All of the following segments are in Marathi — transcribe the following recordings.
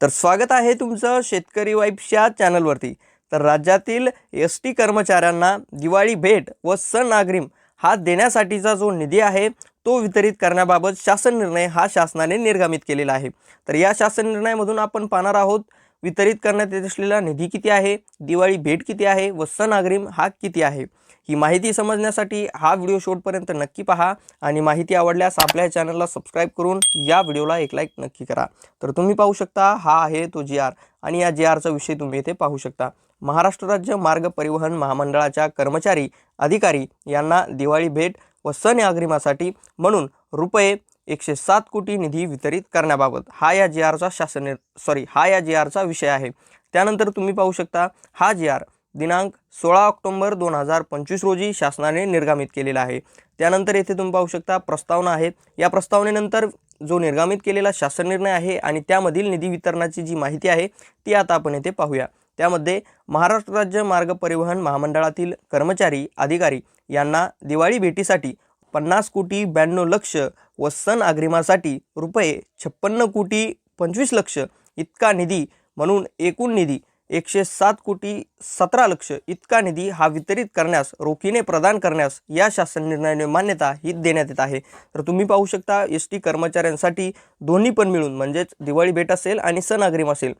तर स्वागत आहे तुमचं शेतकरी वाईफच्या चॅनलवरती. तर राज्यातील एस टी कर्मचाऱ्यांना दिवाळी भेट व सण अग्रिम हा देण्यासाठीचा जो निधी आहे तो वितरित करण्याबाबत शासन निर्णय हा शासनाने निर्गमित केलेला आहे. तर या शासन निर्णयामधून आपण पाहणार आहोत वितरित करण्यात येत असलेला निधी किती आहे? दिवाळी भेट किती आहे? व सण अग्रिम हा किती आहे? ही माहिती समजण्यासाठी हा व्हिडिओ शेवटपर्यंत नक्की पहा आणि माहिती आवडल्यास आपल्या चॅनलला सबस्क्राईब करून या व्हिडिओला एक लाईक नक्की करा. तर तुम्ही पाहू शकता हा आहे तो जी आर आणि या जी आरचा विषय तुम्ही इथे पाहू शकता. महाराष्ट्र राज्य मार्ग परिवहन महामंडळाच्या कर्मचारी अधिकारी यांना दिवाळी भेट व सण अग्रिमासाठी म्हणून रुपये एकशे सात कोटी निधी वितरित करण्याबाबत हा या जी आरचा शासन सॉरी हा या जी आरचा विषय आहे. त्यानंतर तुम्ही पाहू शकता हा जी आर दिनांक सोळा ऑक्टोंबर दोन हजार पंचवीस रोजी शासनाने निर्गमित केलेला आहे. त्यानंतर येथे तुम्ही पाहू शकता प्रस्तावना आहे. या प्रस्तावनेनंतर जो निर्गमित केलेला शासन निर्णय आहे आणि त्यामधील निधी वितरणाची जी माहिती आहे ती आता आपण येथे पाहूया. त्यामध्ये महाराष्ट्र राज्य मार्ग परिवहन महामंडळातील कर्मचारी अधिकारी यांना दिवाळी भेटीसाठी पन्नास कोटी ब्याण्णव लक्ष व सण अग्रिमासाठी रुपये छप्पन्न कोटी पंचवीस लक्ष इतका निधी म्हणून एकूण निधी एकशे सात कोटी सतरा लक्ष इतका निधी हा वितरित करण्यास रोखीने प्रदान करण्यास या शासन निर्णयाने मान्यता ही देण्यात येत आहे. तर तुम्ही पाहू शकता एस टी कर्मचाऱ्यांसाठी दोन्ही पण मिळून म्हणजेच दिवाळी भेट असेल आणि सण अग्रिम असेल.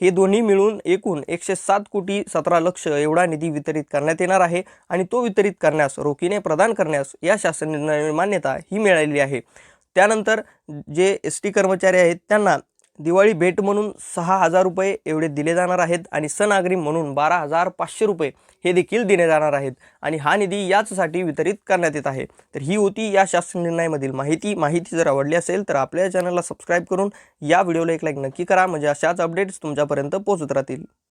हे दोन्ही मिळून एकूण एकशे सात कोटी सतरा लक्ष एवढा निधी वितरित करण्यात येणार आहे आणि तो वितरित करण्यास रोखीने प्रदान करण्यास या शासन निर्णय मान्यता ही मिळालेली आहे. त्यानंतर जे एस टी कर्मचारी आहेत त्यांना दिवाळी भेट म्हणून सहा हजार रुपये एवढे दिले जाणार आहेत आणि सण म्हणून बारा हजार पाचशे रुपये हे देखील दिले जाणार आहेत. आणि हा निधी याचसाठी वितरित करण्यात येत आहे. तर ही होती या शासन निर्णयामधील माहिती. माहिती जर आवडली असेल तर आपल्या चॅनलला सबस्क्राईब करून या व्हिडिओला एक लाईक नक्की करा. म्हणजे अशाच अपडेट्स तुमच्यापर्यंत पोहोचत राहतील.